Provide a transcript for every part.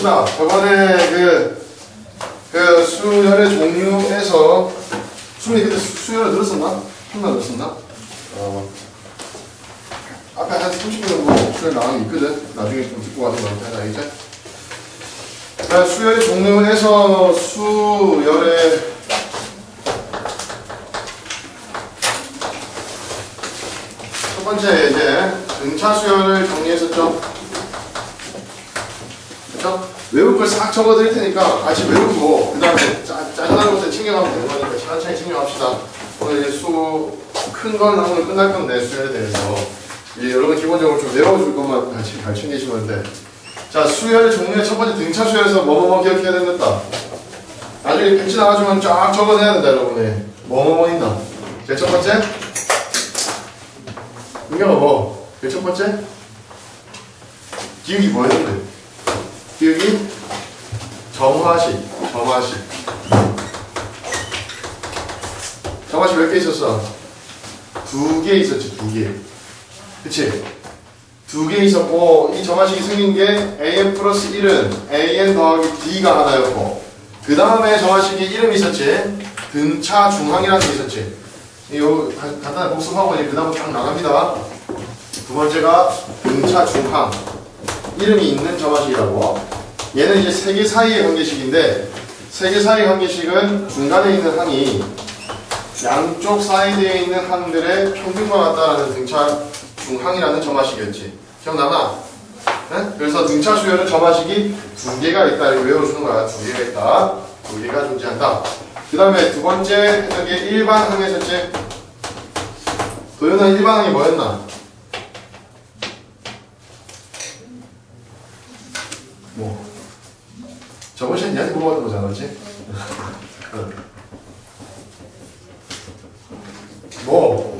봅시다. 저번에 그, 그 수열의 종류에서 수미 그때 수- 수열을 들었었나? 한나 들었었나? 어. 앞에 한 30분 정도 수열 나온 게 있거든. 나중에 좀 듣고 와서 너한테 하자, 이제. 자, 수열의 종류에서 수열의 첫 번째 이제 등차 수열을 정리했었죠. 그렇죠? 외울 걸 싹 적어 드릴 테니까 같이 외우고 그 다음에 짜증나는 것들 챙겨가면 되는 거니까 천천히 챙겨갑시다. 오늘 이제 수큰건 오늘 끝날 건데 수열에 대해서 이제 여러분 기본적으로 좀 외워줄 것만 같이 잘 챙기시면 돼. 자 수열의 종류의 첫 번째 등차 수열에서 뭐뭐뭐 기억해야 된다. 나중에 백지 나와주면 쫙 적어내야 된다 여러분이. 뭐뭐뭐 있나? 제일 첫 번째 은경아 뭐? 제일 첫 번째 기억이 뭐였는데? 기억이 정화식, 정화식. 정화식 몇 개 있었어? 두 개 있었지, 두 개. 그치? 두 개 있었고, 이 정화식이 생긴 게 an 플러스 1은 an 더하기 d가 하나였고, 그 다음에 정화식이 이름이 있었지. 등차 중항이라는 게 있었지. 이거 간- 간단히 복습하고 이제 그 다음으로 쫙 나갑니다. 두 번째가 등차 중항. 이름이 있는 점화식이라고. 얘는 이제 세 개 사이의 관계식인데 세 개 사이의 관계식은 중간에 있는 항이 양쪽 사이드에 있는 항들의 평균과 같다라는 등차 중항이라는 점화식이었지. 기억나나? 네? 그래서 등차 수열은 점화식이 두 개가 있다 이렇게 외워주는 거야. 두 개가 있다. 두 개가 존재한다. 그 다음에 두 번째 했던 게 일반 항이었지. 도현은 일반 항이 뭐였나? 저번 시간에 니한테 물어봤던 거잖아, 그렇지? 응. 뭐?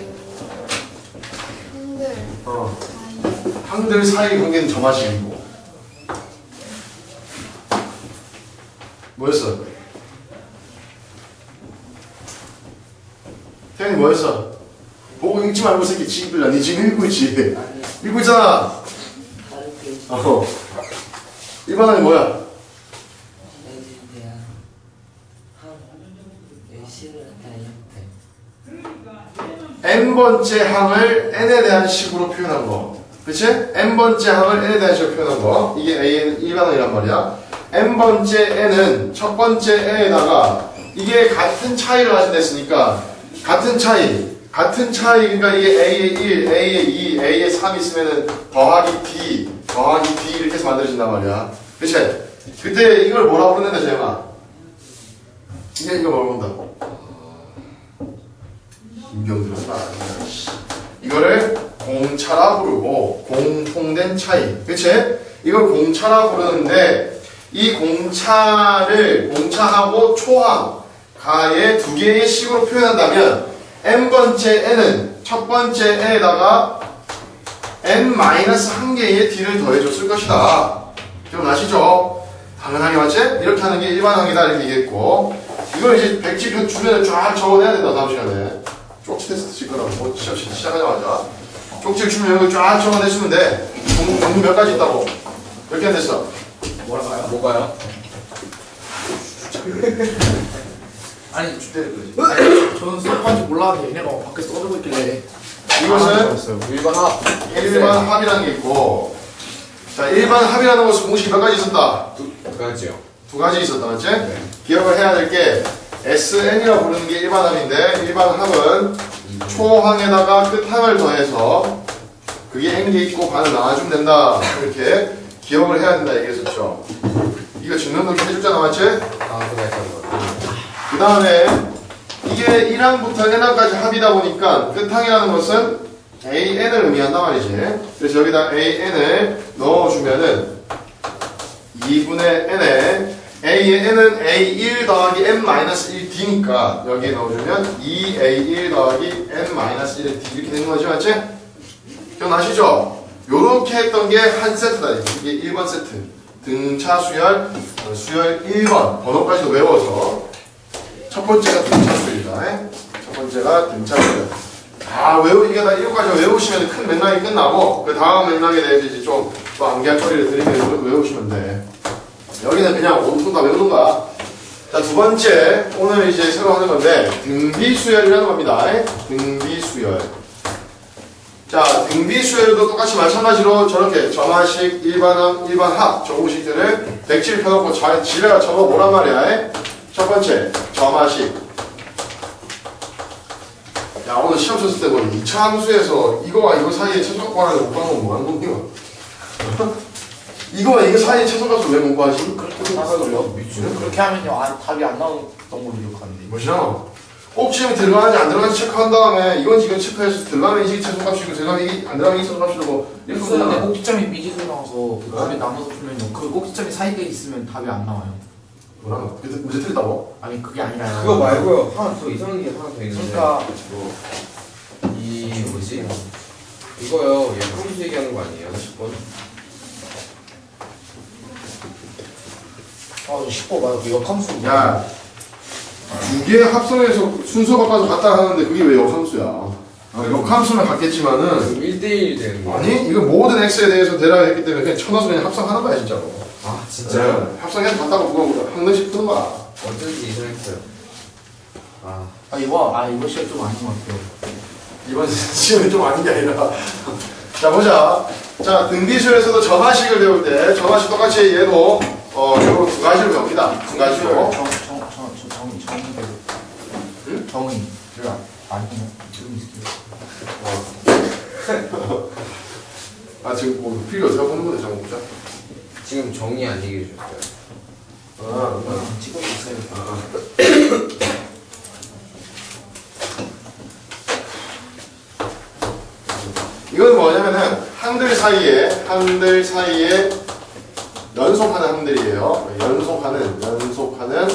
어. 항들 사이 관계는 점화식이고 뭐였어? 태현이 뭐였어? 보고 읽지 말고 새끼 지금 니 지금 읽고 있지? 읽고 있잖아 어. 일반항이 뭐야? 해주세요. 한 예시를 다 옆에 n번째 항을 n에 대한 식으로 표현한 거. 그치? n번째 항을 n에 대한 식으로 표현한 거. 이게 an 일반항이란 말이야. n번째 n은 첫 번째 n에다가 이게 같은 차이를 가진다 했으니까 같은 차이. 같은 차이, 그러니까 이게 A의 1, A의 2, A의 3 있으면은 더하기 D, 더하기 D 이렇게 해서 만들어진단 말이야. 그치? 그때 이걸 뭐라고 부르는데, 재영아? 이게 이거 부른다고? 씨. 이거를 공차라 부르고 공통된 차이. 그치? 이걸 공차라 부르는데 이 공차를 공차하고 초항 가의 두 개의 식으로 표현한다면 n번째 n은 첫 번째 n에다가 n-한 개의 d를 더해줬을 것이다. 기억나시죠? 당연하게 맞지? 이렇게 하는 게 일반항이다 이렇게 얘기했고 이걸 이제 백지 주변에 쫙 적어내야 된다 다음 시간에 쪽지 테스트 칠 거라고 뭐 시작, 시작하자마자 쪽지를 주면 여기 쫙 적어내시면 돼 종류, 종류 몇 가지 있다고 몇개 됐어? 뭐라고요? 뭐가요? 아니 주대를 그러지. 아니, 저는 수업한지 몰랐는데 얘네가 밖에 써주고 있길래 이것은 일반 합 일반 합이라는 게 있고 자 일반 합이라는 것은 공식이 몇 가지 있었다? 두 가지요. 두 가지 있었다 맞지? 기억을 해야 될게 SN이라고 부르는 게 일반 합인데 일반 합은 초항에다가 끝항을 더해서 그게 n개 있고 반을 나눠주면 된다 이렇게 기억을 해야 된다 얘기했었죠 이거 증명 도기 해줬잖아 맞지? 아. 그 다음에 이게 1항부터 n항까지 합이다 보니까 끝항이라는 것은 an을 의미한단 말이지 그래서 여기다 an을 넣어주면은 2분의 n에 a의 n은 a1 더하기 n-1d니까 여기에 넣어주면 2a1 더하기 n-1의 d 이렇게 되는 거지 맞지? 기억나시죠? 요렇게 했던 게 한 세트다. 이게 1번 세트. 등차 수열 어, 수열 1번. 번호까지도 외워서 첫 번째가 등차 수열이다. 첫 번째가 등차 수열. 다 외우 이게 다 이거까지 외우시면 큰 맥락이 끝나고 그 다음 맥락에 대해서 이제 좀 또 암기할 처리를 드리면 외우시면 돼 여기는 그냥 온통 다 외우는 거야. 자, 두 번째, 오늘 이제 새로 하는 건데, 등비수열이라는 겁니다. 등비수열. 자, 등비수열도 똑같이 마찬가지로 저렇게 점화식, 일반항, 일반합, 정우식들을 백지를 펴놓고 잘, 지레가 적어 보란 말이야. 첫 번째, 점화식. 야, 오늘 시험 쳤을 때 뭐, 2차 함수에서 이거와 이거 사이에 최소값 구하는데 못 가는 건뭐 하는 겁니까? 이거와 이거 사이에 최소값을 왜못 구하지? 그렇게 나서요. 그렇게 하면요 아, 답이 안 나오는 걸로 기억하는데. 뭐시나? 꼭 지금 들어가는지 안 들어가는지 체크한 다음에 이건 지금 체크해서 들어가는 이식이 최소값이고 들어가는 안 들어가는 게 최소값이고 뭐 이렇게 근데 보면 꼭지점이 미지수 나와서 그 답이 나눠서 풀면요 그 꼭지점이 사이에 있으면 답이 안 나와요. 뭐라고? 문제 문제 틀렸다고? 아니 그게 아니라 그거 말고요 하나 더 이상한 게 하나 더 있는데 그러니까 이 뭐지 이거요 얘 함수 얘기하는 거 아니에요 10번? 아 10번 맞아 그 역함수. 야, 두 개 합성해서 순서 바꿔서 갖다 하는데 그게 왜 역함수야? 아, 역함수는 같겠지만은 1대1 되는 거 아니 이거 모든 x에 대해서 대라고 했기 때문에 그냥 쳐넣어서 그냥 합성하는 거야 진짜로. 아 진짜요? 네, 합성해서 갖다가 그거 한 번씩 푸는 거야. 어쩐지 이상했어요 아 아 이거 아 이거 시간 좀 아닌 것 같아요. 이번 시험이 좀 아닌 게 아니라 자 보자 자 등비술에서도 점화식을 배울 때 점화식 똑같이 얘도 어 요거 두 가지로 배웁니다 두 가지로 정 정 정 정 정의 정의 응? 정의 제가 아니요 지금 있을게요. 아 지금 뭐 필요 어떻게 보는 건데 보자 지금 정의 안 얘기해 주셨어요 아, 아. 찍고 있어요. 이건 뭐냐면은 항들 사이에 항들 사이에 연속하는 항들이에요 연속하는 연속하는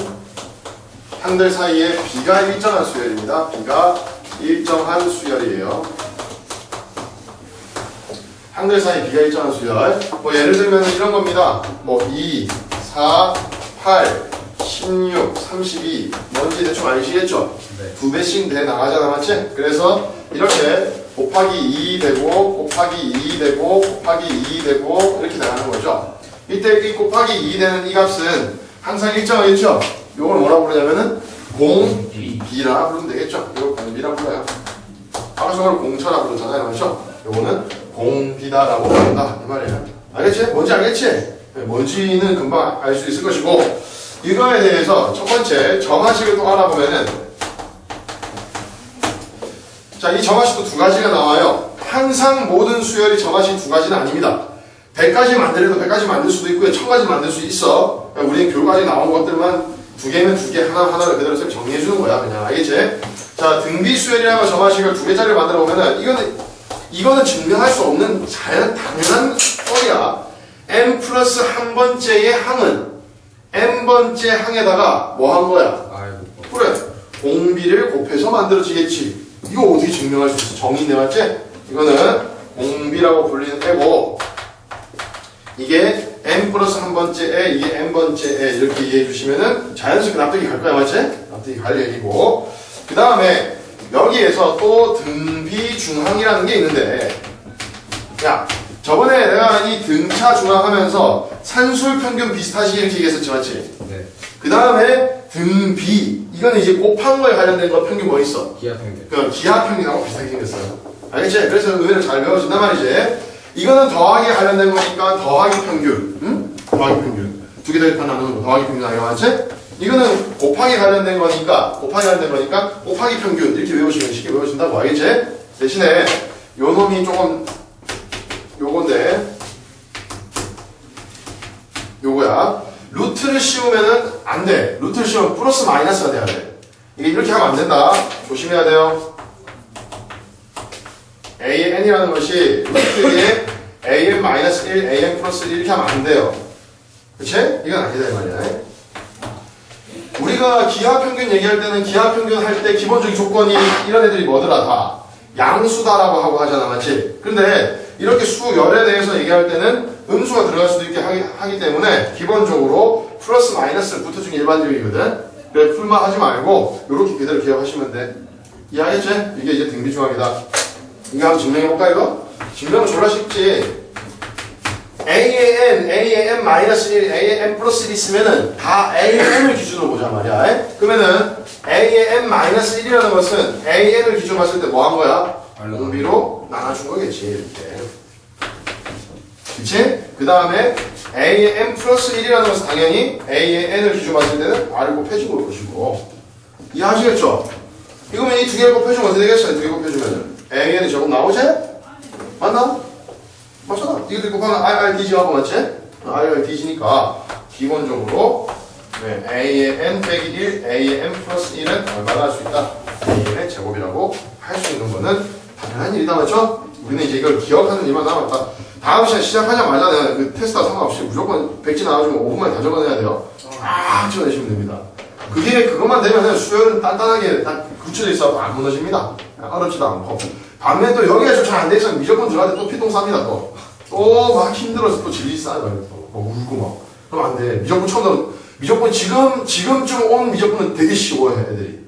항들 사이에 비가 일정한 수열입니다 비가 일정한 수열이에요 항들 사이 비가 일정한 수열. 뭐 예를 들면 이런 겁니다. 뭐 2, 4, 8, 16, 32. 뭔지 대충 아시겠죠? 네. 두 배씩 돼 나가잖아, 맞지? 그래서 이렇게 곱하기 2 되고 곱하기 2 되고 곱하기 2 되고 이렇게 나가는 거죠. 이때 이 곱하기 2 되는 이 값은 항상 일정하겠죠? 이걸 뭐라고 부르냐면은 공비라 부르면 되겠죠? 이걸 공비라 불러요. 아까 저걸 공차라 부르잖아요, 맞죠? 요거는 공비다라고 부른다 이 말이에요. 알겠지? 뭔지 알겠지? 네, 뭔지는 금방 알 수 있을 것이고 이거에 대해서 첫 번째 정화식을 또 알아보면은 자, 이 정화식도 두 가지가 나와요. 항상 모든 수열이 정화식 두 가지는 아닙니다. 100가지 만들어도 100가지 만들 수도 있고요. 1000가지 만들 수 있어. 그러니까 우리는 교과에 나온 것들만 두 개면 두 개, 하나 하나를 그대로 쌤 정리해 주는 거야. 그냥 알겠지? 자, 등비 수열이라고 정화식을 두 개짜리를 만들어 보면은 이거는 이거는 증명할 수 없는 자연 당연한 꼴이야. m 플러스 한 번째의 항은 n 번째 항에다가 뭐 한 거야? 아이고 그래 공비를 곱해서 만들어지겠지 이거 어떻게 증명할 수 있어 정의 내왔지 이거는 공비라고 불리는 애고 이게 n 플러스 한 번째 애 이게 n 번째 애 이렇게 이해해 주시면은 자연스럽게 납득이 갈 거야 맞지 납득이 갈 얘기고 그 다음에 여기에서 또 등비 중항이라는 게 있는데 야 저번에 내가 이 등차 중항하면서 산술 평균 비슷하시 이렇게 얘기했었지 맞지 네 그 다음에 등비 이거는 이제 곱한 거에 관련된 거 평균 뭐 있어? 기하 평균 그 기하 평균하고 비슷하게 생겼어요. 알겠지? 그래서 의외로 잘 배워준단 말이지. 이거는 더하기 관련된 거니까 더하기 평균, 응? 더하기 평균 두 개 더입한 나누는 거 더하기 평균 알고 맞지? 이거는 곱하기 관련된 거니까 곱하기 관련된 거니까 곱하기 평균 이렇게 외우시면 쉽게 외워진다고 알겠지? 대신에 요 놈이 조금 요건데 요거야. 루트를 씌우면은 안 돼. 루트를 씌우면 플러스 마이너스가 돼야 돼. 이게 이렇게 하면 안 된다. 조심해야 돼요. AN이라는 것이 루트에 AN 마이너스 1, AN 플러스 1 이렇게 하면 안 돼요. 그치? 이건 아니다 이 말이야. 우리가 기하 평균 얘기할 때는 기하 평균 할 때 기본적인 조건이 이런 애들이 뭐더라 다 양수다라고 하고 하잖아 맞지? 근데 이렇게 수열에 대해서 얘기할 때는 음수가 들어갈 수도 있게 하기, 하기 때문에 기본적으로 플러스 마이너스를 붙여주는 게 일반적이거든 그래 풀만 하지 말고 이렇게 그대로 기억하시면 돼 이해하겠지? 이게 이제 등비중학이다 이거 한번 증명해볼까 이거? 증명은 졸라 쉽지 A의 n, A의 n 마이너스 1, A의 n 플러스 1 있으면은 다 A의 n을 기준으로 보자 말이야. 에? 그러면은 A의 n 마이너스 1이라는 것은 A의 n을 기준으로 봤을 때 뭐 한 거야? 공비로 나눠준 거겠지. 이렇게. 그치? 그 다음에 A의 n 플러스 1이라는 것은 당연히 A의 n을 기준으로 봤을 때는 R을 곱해준 걸 것이고. 이해하시겠죠? 이거면 이 두 개를 곱해주면 어떻게 되겠어요? 두 개 곱해주면은 A의 n이 조금 나오지? 맞나? 맞잖아. 이거 곱하면 RRDG 하고 맞지? RRDG니까 기본적으로 네, A의 n 빼기 1, A의 n 플러스 1은 얼마나 할 수 있다? A의 제곱이라고 할 수 있는 거는 당연한 일이다 맞죠? 우리는 이제 이걸 기억하는 일만 남았다. 다음 시간 시작하자마자 내가 그 테스트와 상관없이 무조건 백지 나와주면 5분만 다 적어내야 돼요. 쫙 적어내시면 됩니다. 그게 그것만 되면은 수요는 단단하게 딱 굳혀져 있어도 안 무너집니다. 어렵지도 않고. 반면 또 여기가 좀 잘안돼 미적분 들어갈 때또 피똥 쌉니다 또. 또 막 힘들어서 또 질리 싸요 또. 막 울고 막. 그럼 안 돼. 미적분 처음 들어 미적분 지금 지금쯤 온 미적분은 되게 쉬워요 애들이.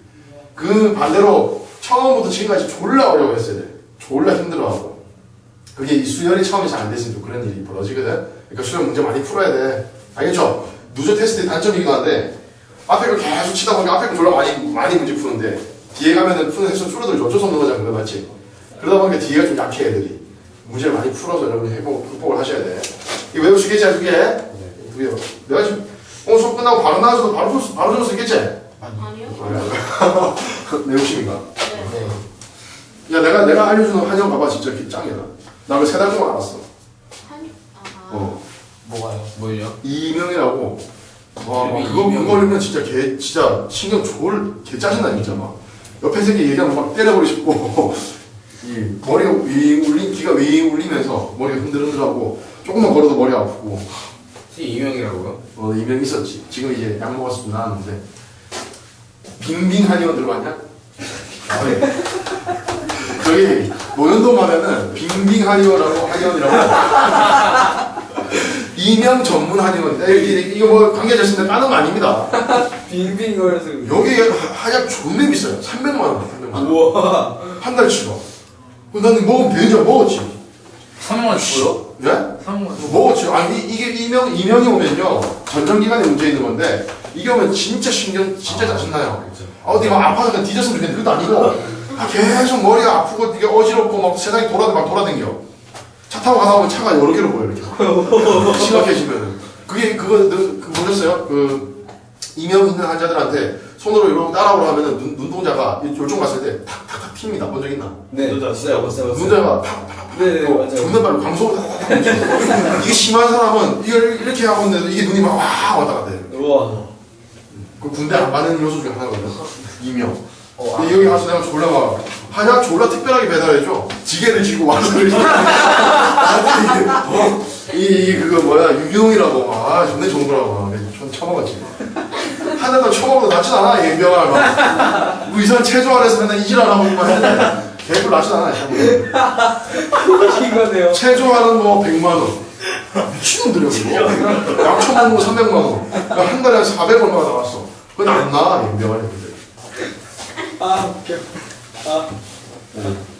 그 반대로 처음부터 지금까지 졸라 어려워했어요 애들. 졸라 힘들어하고. 그게 이 수열이 처음에 잘 안 됐으면 좀 그런 일이 벌어지거든. 그러니까 수열 문제 많이 풀어야 돼. 알겠죠? 누저 테스트의 단점이기도 한데 앞에 걸 계속 치다 보니까 앞에 거 졸라 많이 많이 문제 푸는데 뒤에 가면은 푸는 횟수 줄어들죠. 어쩔 수 없는 거잖아. 그거 맞지? 그러다 보니까 뒤가 좀 약해 애들이. 문제를 많이 풀어서 여러분이 회복, 극복을 하셔야 돼. 이거 외우시겠지? 두 개? 두 개. 내가 지금 오늘 수업 끝나고 바로 나와서도 바로 풀 수- 바로 줄수 있겠지? 아니요? 내 욕심인가? 네. 야 내가 내가 알려주는 한영 봐봐 진짜 이렇게 짱이다. 나 그거 세달 동안 알았어. 한, 아, 어. 뭐가요? 뭐요? 이명이라고. 와, 막 그거 이명이. 그거 읽으면 진짜 개 진짜 신경 졸 개 짜증나 진짜 막. 옆에 새끼 얘기하면 막 때려버리고 싶고 이 머리가 윙 울린 귀가 윙 울리면서 머리가 흔들흔들하고 조금만 걸어도 머리 아프고 이명이라고요? 어 이명 있었지. 지금 이제 약 먹어서 좀 나았는데 빙빙 한의원 들어봤냐? 아니 저기 노현동 가면은 빙빙 한의원이라고 한의원이라고 이명 전문 한의원 이- 이거 뭐 관계자 있는데 까는 거 아닙니다. 빙빙 거려서 여기 한약 존나 비싸요. 300만 원. 300만 원. 우와 한. 그래서 나는 먹으면 되는 줄 알고 먹었지. 3만 주고요? 네? 3만 먹었지. 아니 이- 이게 이명 이명이 오면요 전정기간에 문제 있는 건데 이게 오면 진짜 신경 진짜 짜증나요. 아, 어디 막 아파서 그냥 뒤졌으면 좋겠는데 그것도 아니고 아, 계속 머리가 아프고 이게 어지럽고 막 세상이 돌아 막 돌아댕겨. 차 타고 가다 보면 차가 여러 개로 보여 이렇게. 심각해지면은 그게 그거 그, 그 보셨어요? 그 이명 있는 환자들한테 손으로 이러고 따라오라 하면은 눈, 눈동자가 요쪽 갔을 때 탁탁탁 튑니다. 본 적 있나? 네 봤어요 봤어요 눈동자가 탁탁탁 네네 맞아요 존나 빨리 광속으로 탁탁탁 이게 심한 사람은 이걸 이렇게 하고 있는데도 이게 눈이 막와 왔다 갔다 해요. 우와 그 군대 안 가는 요소 중에 하나거든. 이명. 어, 근데 여기 가서 내가 졸라 막 한약 졸라 특별하게 배달해줘. 지게를 쥐고 와서 이렇게. 어, 이, 이 그거 뭐야 유기농이라고 아 존나 좋은 거라고 전 처먹었지. 한 대도 처먹어도 낫진 않아 이 병을 막. 뭐 이상 체조 아래서 맨날 이질하라고 막 했는데 개뿔 낫진 않아. 이거네요 체조하는 거 100만 원. 미친놈들이야 그거. 약 처먹는 거 300만 원. 그러니까 한 달에 400 얼마가 나왔어. 그건 안 나. 연병하는 분들. 아 웃겨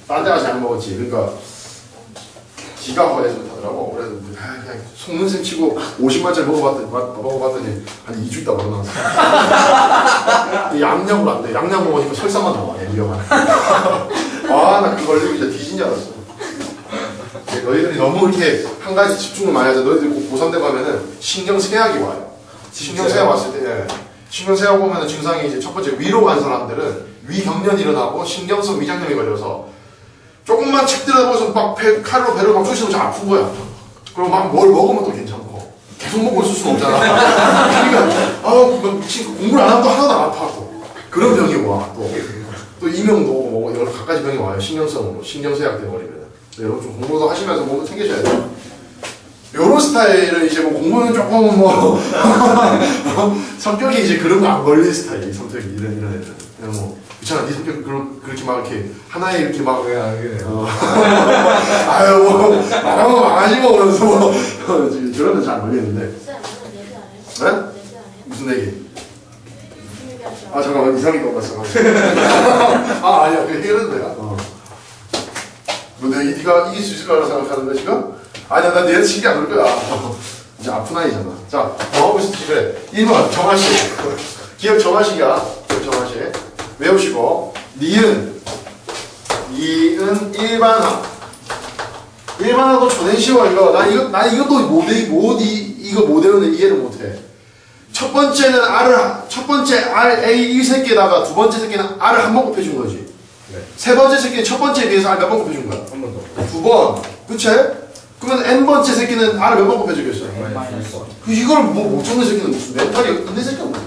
딴데 가서 약 먹었지. 그러니까 기가 허해서 하더라고. 그래서 아, 그냥 속는 셈 치고 50만짜리 먹어봤더니, 마- 먹어봤더니 한 2주 있다 먹어놨어. 양약으로 안 돼. 양약 먹으니까 설사만 나와. 엠병만. 아, 나 그거 걸리고 진짜 뒤진 줄 알았어. 근데 너희들이 너무 이렇게 한 가지 집중을 많이 하자. 너희들이 고- 고3 때 가면은 신경쇠약이 와요. 신경쇠약 왔을 때, 예. 신경쇠약 오면은 증상이 이제 첫 번째 위로 간 사람들은 위경련이 일어나고 신경성 위장염이 걸려서 조금만 책 들여다보면서 막 배, 칼로 배를 막 쑤시면 좀 아픈 거야. 그리고 막뭘 먹으면 또 괜찮고. 계속 먹고 있을 수는 없잖아. 그러니까, 아우, 공부를 안 하면 또 하나도 안 아파하고. 그런 병이 와, 또. 또 이명도 뭐 여러 갖가지 병이 와요. 신경성으로. 신경쇠약 돼버리면. 여러분 좀 공부도 하시면서 몸도 챙기셔야 돼요. 요런 스타일은 이제 뭐 공부는 조금 뭐 성격이 이제 그런 거 안 걸릴 스타일 성격이 이런 이런 애들 그냥 뭐 그렇잖아 네 성격 그런 그렇게 막 이렇게 하나에 이렇게 막왜 알겠네요 어. 아유 뭐 말하면 망하지 뭐 그러면서 뭐 지금 저런 안 해요? 네? 무슨 얘기? 아 잠깐만 이상하게 떠났어 아 아니야 그 해결은 내가 어. 너 내가 네가 이길 수 있을 거라 생각하는데 지금? 아니야, 난 얘한테 신경 안 그럴 거야. 이제 아픈 아이잖아. 자, 뭐 하고 있었지? 그래. 1번, 정하식. 기억 정하식이야. 기억 정하식. 외우시고. 니은. 니은 일반화. 일반화도 초된 쉬워, 이거. 나 이거, 나 이것도 못, 외- 못, 이, 이거 못 외우는데 이해를 못 해. 첫 번째는 R을, 한- 첫 번째 R, A 1새끼에다가 두 번째 새끼는 R을 한 번 곱해준 거지. 네. 세 번째 새끼는 첫 번째에 비해서 R 몇 번 곱해준 거야? 한 번 더. 두 번. 그치? 그러면 N번째 새끼는 R을 몇 번 곱해주겠어? 1번. 그 이걸 뭐못 적는 새끼는 무슨 멘탈이 있는 새끼가 뭐야?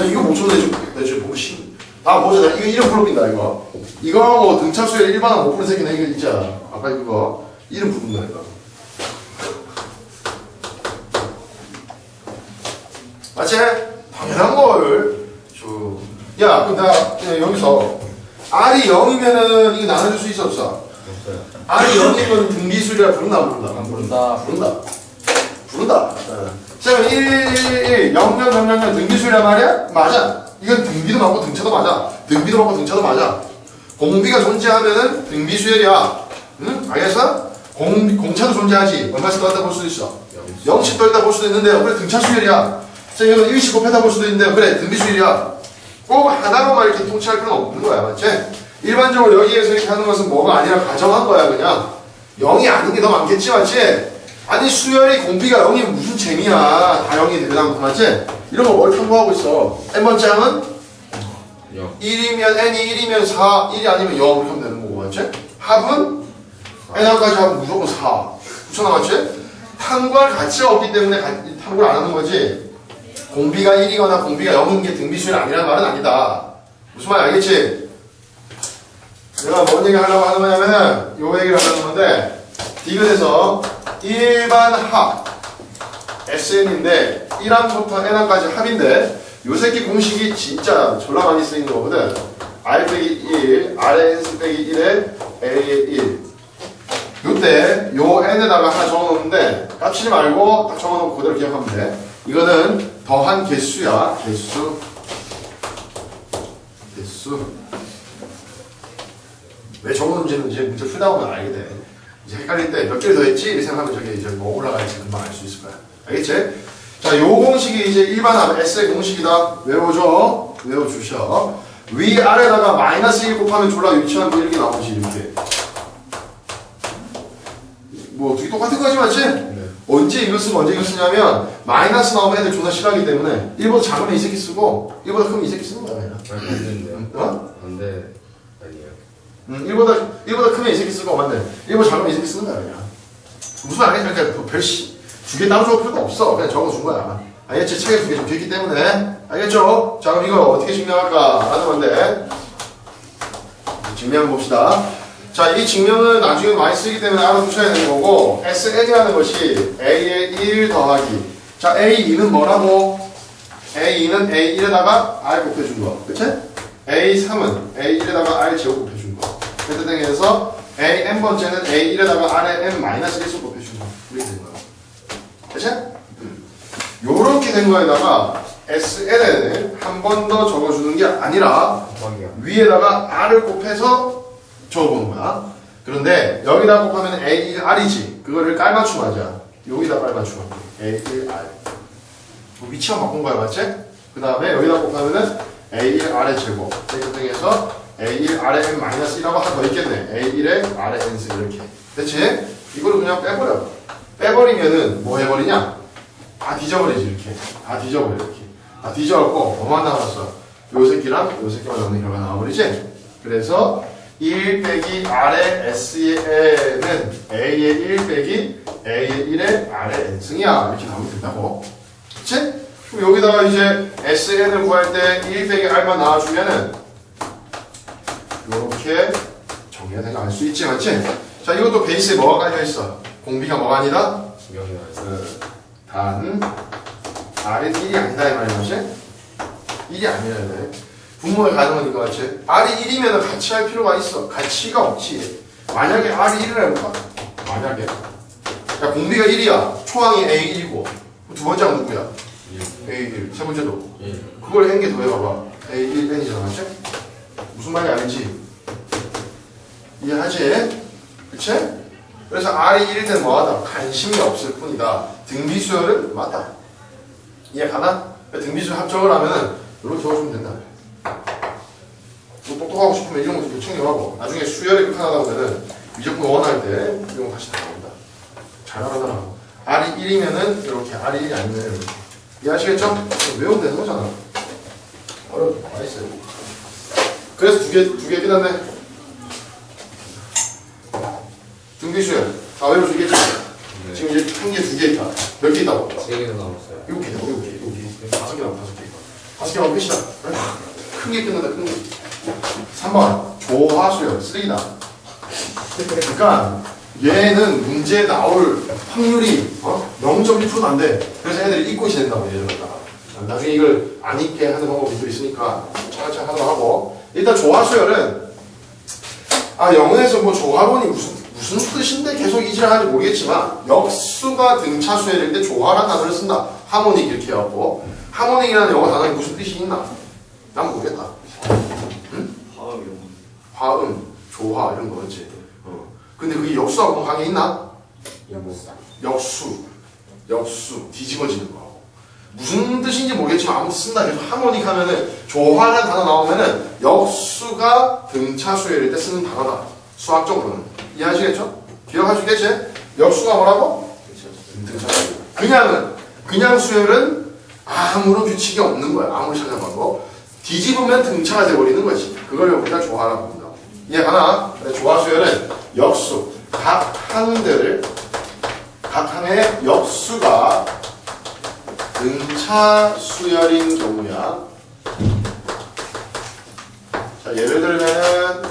야 이거 못 적는 새끼 내 지금 보고 심. 아 뭐지? 나 이거 이름 부릅니다 이거. 이거하고 등차수열 일반화 못 부르는 새끼는 이거 있잖아. 아까 이거 이름 부른다 이거. 맞지? 당연한 걸. 저. 야 그럼 나 그냥 여기서 R이 0이면은 이거 나눠줄 수 있어 없어? 없어요. R이 0이면 등비수리라 부른다 안 부른다? 안 부른다. 부른다. 부른다. 자, 1, 1, 1, 0, 0, 0, 0, 0 등비수란 말이야? 맞아. 이건 등비도 맞고 등차도 맞아. 등비도 맞고 등차도 맞아. 공비가 존재하면은 등비 수열이야. 응? 알겠어? 공, 공차도 존재하지. 얼마씩 더하다 볼 수도 있어. 0씩 더하다 볼 수도 있는데, 그래, 등차 수열이야. 자, 이건 1씩 곱하다 볼 수도 있는데, 그래, 등비 수열이야. 꼭 하나로만 이렇게 통치할 필요는 없는 거야. 맞지? 일반적으로 여기에서 이렇게 하는 것은 뭐가 아니라 가정한 거야, 그냥. 0이 아닌 게 더 많겠지, 맞지? 아니, 수열이 공비가 0이면 무슨 재미야. 다 0이 되면 맞지? 이런 거뭘 탐구하고 있어. n번째 항은 영. 1이면 n이 1이면 4, 1이 아니면 0 이렇게 하면 되는 거고, 맞지? 합은 n항까지 하면 무조건 4. 붙여나 맞지? 탐구할 가치가 없기 때문에 가- 탐구를 안 하는 거지. 공비가 1이거나 공비가 0인 게 등비수열이 아니라는 말은 아니다. 무슨 말 알겠지? 내가 뭔 얘기 하려고 하는 거냐면은 요 얘기를 하려는 건데 디귿에서 일반 합 SN인데 1항부터 N항까지 합인데 요 새끼 공식이 진짜 졸라 많이 쓰이는 거거든 R 빼기 1, R의 N 빼기 1에 A의 1 요때 요 N에다가 하나 적어놓는데 깝치지 말고 딱 적어놓고 그대로 기억하면 돼 이거는 더한 개수야 개수 개수 왜 적어놓은지는 이제 문제 풀다 보면 알게 돼. 이제 헷갈릴 때 몇 개를 더 했지? 이렇게 생각하면 저게 이제 뭐 올라갈지 금방 알 수 있을 거야. 알겠지? 자, 요 공식이 이제 일반함 S의 공식이다. 외워줘. 외워주셔. 위, 아래다가 마이너스 1 곱하면 졸라 유치한 거 이렇게 나오지, 이렇게. 뭐, 둘이 똑같은 거지, 맞지? 네. 언제 이거 쓰고 언제 이거 쓰냐면, 마이너스 나오면 애들 존나 싫어하기 때문에, 1보다 작으면 이 새끼 쓰고, 1보다 크면 이 새끼 쓰는 거야. 아니, 반대인데요. 어? 아니에요. 음, 1보다, 1보다 크면 이 새끼 쓰고, 맞네. 1보다 작으면 이 새끼 쓰는 거야, 그냥. 무슨 말이야? 그러니까 그 별시, 두 개 따로 적을 필요도 없어. 그냥 적어준 거야. 알겠지? 책에 두개 적혀 있기 때문에. 알겠죠? 자, 그럼 이걸 어떻게 증명할까? 하는 건데. 증명 봅시다. 자, 이 증명은 나중에 많이 쓰기 때문에 알아두셔야 되는 거고, SN이라는 것이 A의 1 더하기. 자, A2는 뭐라고? A2는 A1에다가 R 곱해준 거. 그치? A3은 A1에다가 R 제곱 곱해준 거. 그때 등에서 A n번째는 A1에다가 R에 n 마이너스 1씩 곱해준 거. 그치? 요렇게 된 거에다가 SN을 한번 더 적어주는 게 아니라. 위에다가 R을 곱해서 적어보는 거야. 그런데 여기다 곱하면 A1R이지. 그거를 깔맞춤 하자. 여기다 깔맞춤하고 A1R. 위치만 바꾼 거야, 맞지? 그 다음에 여기다 곱하면은 A1R의 제곱. 이렇게 등해서 A1R의 N 마이너스 1하고 하나 더 있겠네. A1의 R의 N스 이렇게. 됐지? 이거를 그냥 빼버려. 빼버리면은 뭐 해버리냐? 다 뒤져버리지, 이렇게. 다 뒤져버려, 이렇게. 다 뒤져갖고 뭐만 남았어? 요 새끼랑 요 새끼만 남는 결과가 나와버리지? 그래서 1 빼기 R의 S의 N은 A의 1 빼기 A의 1의 R의 N승이야. 이렇게 나오면 된다고. 그치? 그럼 여기다가 이제 SN을 구할 때 1 빼기 R만 나와주면은 요렇게 정리가 된거 알수 있지, 맞지? 자, 이것도 베이스에 뭐가 깔려있어? 공비가 뭐가 아니다? 그, 단, R은 1이 아니다, 이 말이야, 맞지? 1이 아니라 돼. 분모의 가능은 이거 같이. R이 1이면 같이 할 필요가 있어. 가치가 없지. 만약에 R이 1을 해볼까? 만약에. 야, 공비가 1이야. 초항이 A1이고. 두 번째가 누구야? A1. 세 번째도. 예. 그걸 n 개 더해봐봐. A1, n이잖아, 맞지? 무슨 말인지 알지? 이해하지? 그치? 그래서 R이 1일 때는 뭐하다? 관심이 없을 뿐이다. 등비수열은 맞다. 이해 가나? 등비수열 합적을 하면은 이렇게 적어주면 된다. 뭐 똑똑하고 싶으면 이런 것도 챙겨가고 나중에 수열이 극한하다 보면은 미적분 원할 때 이런 거 다시 다 나온다. 잘 알아놔라. R이 1이면은 이렇게 R이 1이 아니면 이렇게. 이해하시겠죠? 외우면 되는 거잖아. 어려운 거 많이 있어요. 그래서 두 개, 두 개 끝났네. 등비수열. 다 외워주겠지? 지금 이제 한 개, 두 개 있다. 몇 개 있다고? 세 개나 남았어요. 일곱 개, 일곱 개, 일곱 개. 다섯 개 남았 다섯 개. 다섯 개 하면 끝이다. 큰 게 끝난다, 큰 게. 3번. 조화수열. 쓰레기다. 그러니까 얘는 문제에 나올 확률이 어? 0.1%도 안 돼. 그래서 애들이 잊고 된다고 예를 들었다가. 나중에 이걸 안 잊게 하는 방법이 또 있으니까 차근차근 하도록 하고 일단 조화수열은 아 영어에서 뭐 조화론이 무슨 무슨 뜻인데 계속 이질하는지 모르겠지만 역수가 등차수열일 때 조화라는 단어를 쓴다. 하모닉 이렇게 해갖고 하모닉이라는 영어 단어에 무슨 뜻이 있나? 난 모르겠다. 화음, 조화 이런 거 그렇지. 어. 근데 그게 역수하고 뭐 관계 있나? 역사? 역수, 역수 뒤집어지는 거. 무슨 뜻인지 모르겠지만 아무 쓴다. 계속 하모닉 하면은 조화라는 단어 나오면은 역수가 등차수열일 때 쓰는 단어다. 수학적으로는 이해하시겠죠? 기억하시겠지? 역수가 뭐라고? 그냥은 그냥 수열은 아무런 규칙이 없는 거야. 아무리 찾아봐도 뒤집으면 등차가 돼버리는 거지. 그걸 우리가 조화라고 합니다. 이해가나? 그래, 조화수열은 역수 각 항들을 각 항의 역수가 등차 수열인 경우야. 자, 예를 들면은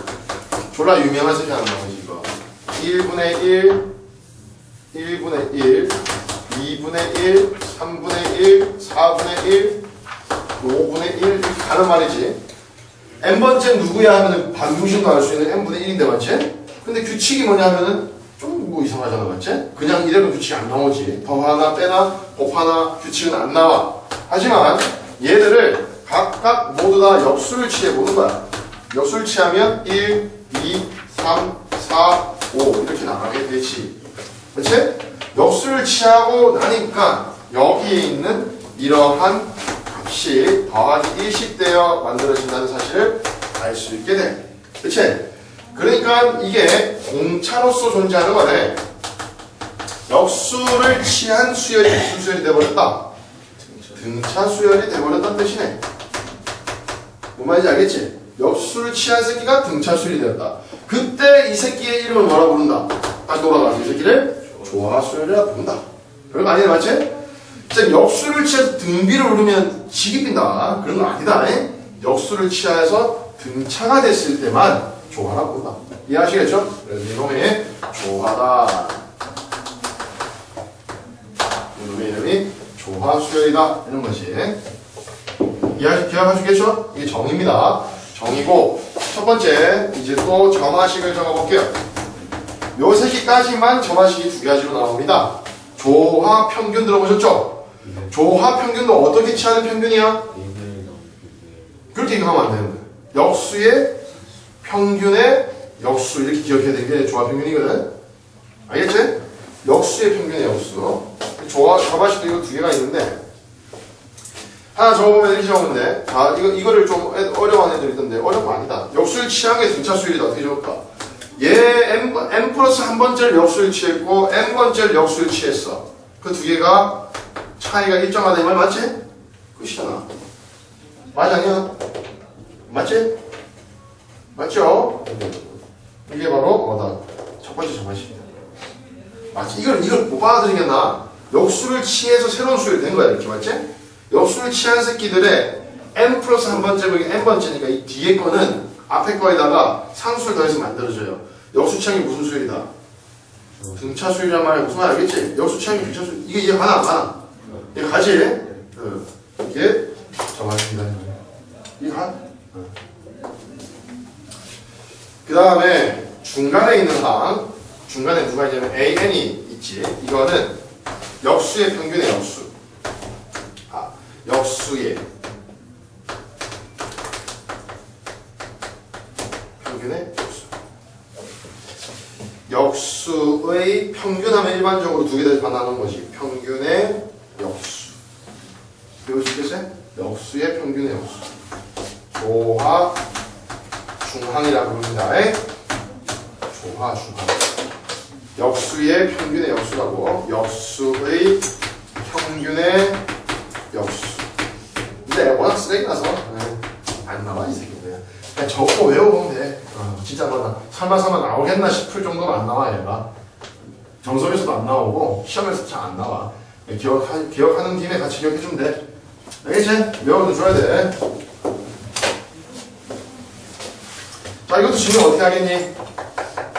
졸라 유명한 색이 하나 나오지 이거. 1분의 1, 1분의 1, 2분의 1, 3분의 1, 4분의 1, 5분의 1 이렇게 가는 말이지. n번째 누구야 하면은 반중심도 알 수 있는 n분의 1인데 맞지? 근데 규칙이 뭐냐 하면은 좀 뭐 이상하잖아 맞지? 그냥 이대로 규칙이 안 나오지 더하나 빼나 곱하나 규칙은 안 나와 하지만 얘들을 각각 모두 다 역수를 취해 보는 거야 역수를 취하면 1, 2, 3, 4, 5 이렇게 나가게 되지 그렇지? 역수를 취하고 나니까 여기에 있는 이러한 값이 더하기 1씩 되어 만들어진다는 사실을 알 수 있게 돼. 그치? 그러니까 이게 공차로서 존재하는 거네. 역수를 취한 수열이 무슨 수열이 돼버렸다? 등차 수열이 돼버렸다는 뜻이네. 뭔 말인지 알겠지? 역수를 취한 새끼가 등차 수열이 되었다. 그때 이 새끼의 이름을 뭐라 부른다? 다시 돌아가서 이 새끼를 조화수열이라 부른다. 별거 아니네, 맞지? 진짜 역수를 취해서 등비를 오르면 지기 빈다. 그런 거 아니다. 에? 역수를 취해서 등차가 됐을 때만 조화라고 본다. 이해하시겠죠? 그래서 이놈의 조화다. 이놈의 이름이 조화수열이다. 이런 것이. 이해하시, 기억하시겠죠? 이게 정의입니다. 정의고, 첫 번째, 이제 또 점화식을 적어볼게요. 요 새끼까지만 점화식이 두 가지로 나옵니다. 조화 평균 들어보셨죠? 조화 평균도 어떻게 취하는 평균이야? 그렇게 기억하면 안 되는 거예요. 역수의 평균의 역수 이렇게 기억해야 되는 게 조화 평균이거든. 알겠지? 역수의 평균의 역수. 조화 조화식도 이거 두 개가 있는데 하나 적어보면 이렇게 돼. 자, 이거 이거를 좀 애- 어려워하는 애들 있던데 어려운 거 아니다. 역수를 취한 게 등차 수율이다. 어떻게 적을까? 얘 n, n 플러스 한 번째를 역수를 취했고 n 번째를 역수를 취했어. 그 두 개가 차이가 일정하다 이 말 맞지? 끝이잖아. 맞아 아니야? 맞지? 맞죠? 이게 바로 뭐다? 첫 번째 정말식이다. 맞지? 이걸 이걸 못 받아들이겠나? 역수를 취해서 새로운 수율이 된 거야 이렇게 맞지? 역수를 취한 새끼들의 n 플러스 한 번째 보기 n 번째니까 이 뒤에 거는 앞에 거에다가 상수를 더해서 만들어줘요. 역수 게 무슨 수율이다? 등차 수율이란 말이 무슨 말 알겠지? 역수 게 등차 수율 이게 이해 가나 안 가나? 이게 가지? 응. 이게 정확입니다. 이게 가? 그 다음에 중간에 있는 항 중간에 누가 있냐면 AN이 있지 이거는 역수의 평균의 역수 아 역수의 평균의 역수 역수 역수의 평균하면 일반적으로 두 개다 반하는 거지. 평균의 역수. 배우시겠어요? 역수의 평균의 역수. 조화 중항이라고 부릅니다. 에? 조화 중항. 역수의 평균의 역수라고. 역수의 평균의 역수. 근데 워낙 쓰레기라서 네, 안 나와 이 새끼들. 그냥 저거 외워보면 돼. 어, 진짜 뭐 설마 설마 나오겠나 싶을 정도는 안 나와 얘가. 정석에서도 안 나오고 시험에서 잘 안 나와. 기억하, 기억하는 김에 같이 기억해주면 돼. 알겠지? 외워도 줘야 돼. 자 이것도 질문 어떻게 하겠니?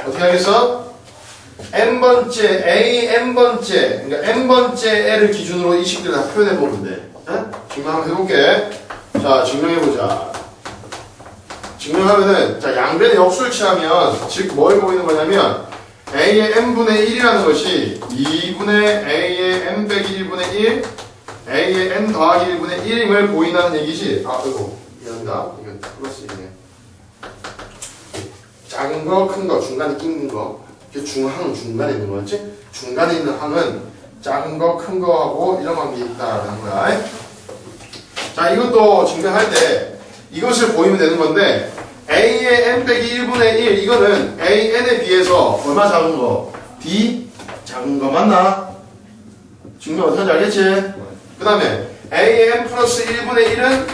어떻게 하겠어? n번째 a n번째 그러니까 n번째 애를 기준으로 이 식들을 다 표현해 보면 돼. 응? 증명 한번 해볼게. 자 증명해 보자. 증명하면은 자 양변의 역수를 취하면 즉 뭘 보이는 거냐면 a의 n분의 1이라는 것이 2분의 a의 n 빼기 1분의 1 a의 n 더하기 1분의 1임을 보인다는 얘기지. 아 이거 미안합니다. 이거 플러스 1이네. 작은 거, 큰 거, 중간에 끼는 거. 이게 중항 중간에 있는 거였지? 중간에 있는 항은 작은 거, 큰 거하고 이런 관계 있다라는 거야. 자, 이것도 증명할 때 이것을 보이면 되는 건데 a의 n 빼기 1분의 1 이거는 a n에 비해서 얼마 작은 거? d 작은 거 맞나? 증명 어떻게 하는지 알겠지? 그 다음에 a의 n 플러스 1분의 1은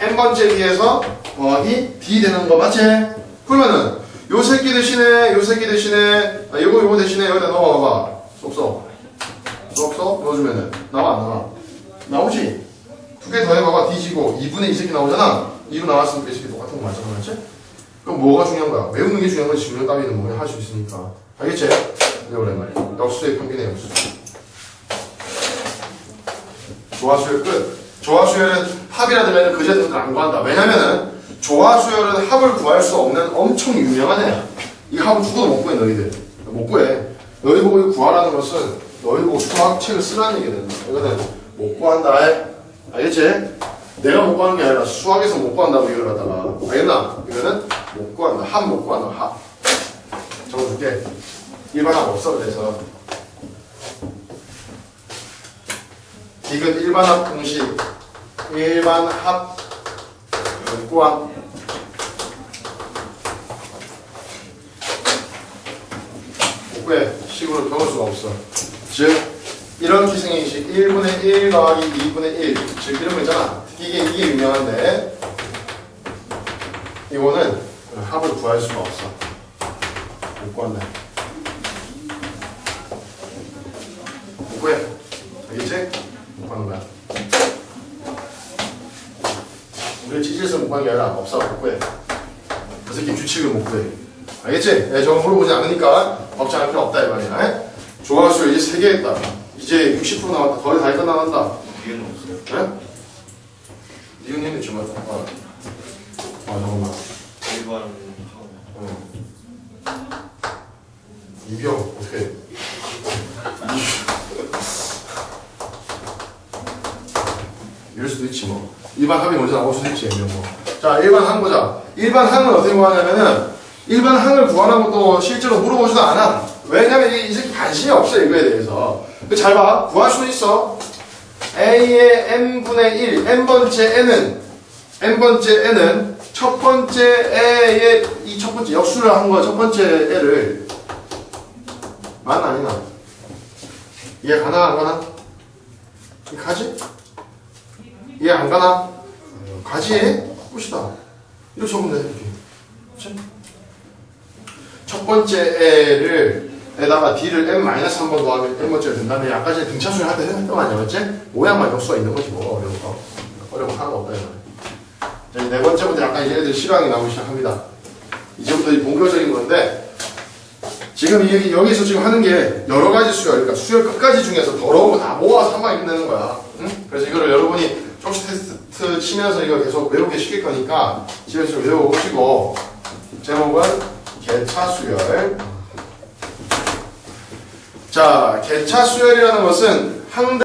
n번째에 비해서 더하기 d 되는 거 맞지? 그러면은 요 새끼 대신에 요 새끼 대신에 아, 요거 요거 대신에 여기다 넣어봐 쏙쏙 쏙쏙 넣어주면은 나와 안 나와? 나오지? 두개 더해봐봐 뒤지고 2분의 2 새끼 나오잖아. 2분 나왔으니까 이 새끼 똑같은 거 맞잖아 맞지? 그럼 뭐가 중요한 거야? 외우는 게 중요한 거지. 증명 따위는 뭐 그냥 할 수 있으니까. 알겠지? 외우란 말이야. 역수의 평균의 역수. 조화수열 끝. 조화수열은 합이라 되면 그 제도들 안 구한다. 왜냐면은 조화수열은 합을 구할 수 없는 엄청 유명한 애야. 이 합은 죽어도 못 구해 너희들. 못 구해. 너희 보고 구하라는 것은 너희 보고 수학책을 쓰라는 된다. 이거는 못 구한다 알겠지? 내가 못 구하는 게 아니라 수학에서 못 구한다고 이걸 갖다가 알겠나? 이거는 못 구한다. 합못 구한다. 합 적어줄게. 일반 합 없어 그래서. 디귿 일반 합 공식 일반 합 못 구함. 못 구해 식으로 적을 수가 없어. 즉 이런 기생행식 1분의 1 더하기 2분의 1, 즉 이런 거 있잖아. 이게 이게 유명한데 이거는 합을 구할 수가 없어. 못 구한다. 못 구해. 알겠지? 못 구하는 거야. 우리 찌질해서 못 구하는 게 아니라 없어 못 구해. 그 새끼 규칙을 못 구해. 알겠지? 네, 저거 물어보지 않으니까 걱정할 필요 없다 이 말이야. 에? 조화수 이제 3개 했다. 이제 60% 남았다. 거의 다 끝나간다. 이해는 없어요. 네? 니은 했네 주말. 어. 아 잠깐만. 일반 어. 이병 어떻게? 이럴 수도 있지 뭐. 일반 합이 먼저 나올 수도 있지 이런 거. 자 일반 항 보자. 일반 항은 어떻게 구하냐면은 일반 항을 구하는 것도 실제로 물어보지도 않아. 왜냐면 이, 이 새끼 관심이 없어 이거에 대해서. 근데 잘 봐. 구할 수는 있어. a의 n분의 1, n번째 n은 n번째 n은 첫 번째 애의 이 첫 번째 역수를 한 거야 첫 번째 애를 만 아니나 이해 가나 안 가나? 이해 가지? 이해 안 가나? 어, 가지? 끝이다 이렇게 적으면 돼 이렇게 그치? 첫 번째 애를 에다가 d를 n-한 번 더하면 n번째가 된다면 아까 전에 등차수를 할때 했던 거 아니야 맞지? 모양만 역수가 있는 거지 뭐 어려운 거 어려운 거 하나도 없다 이제 네 번째부터 약간 이제 애들 실황이 나오기 시작합니다. 이제부터 이 본격적인 건데 지금 이, 여기서 지금 하는 게 여러 가지 수열, 그러니까 수열 끝까지 중에서 더러운 거 다 모아서 한 방에 끝내는 거야. 응? 그래서 이거를 여러분이 쪽지 테스트 치면서 이거 계속 외우게 시킬 거니까 집에서 좀 외워보시고 제목은 개차 수열. 자, 개차 수열이라는 것은 항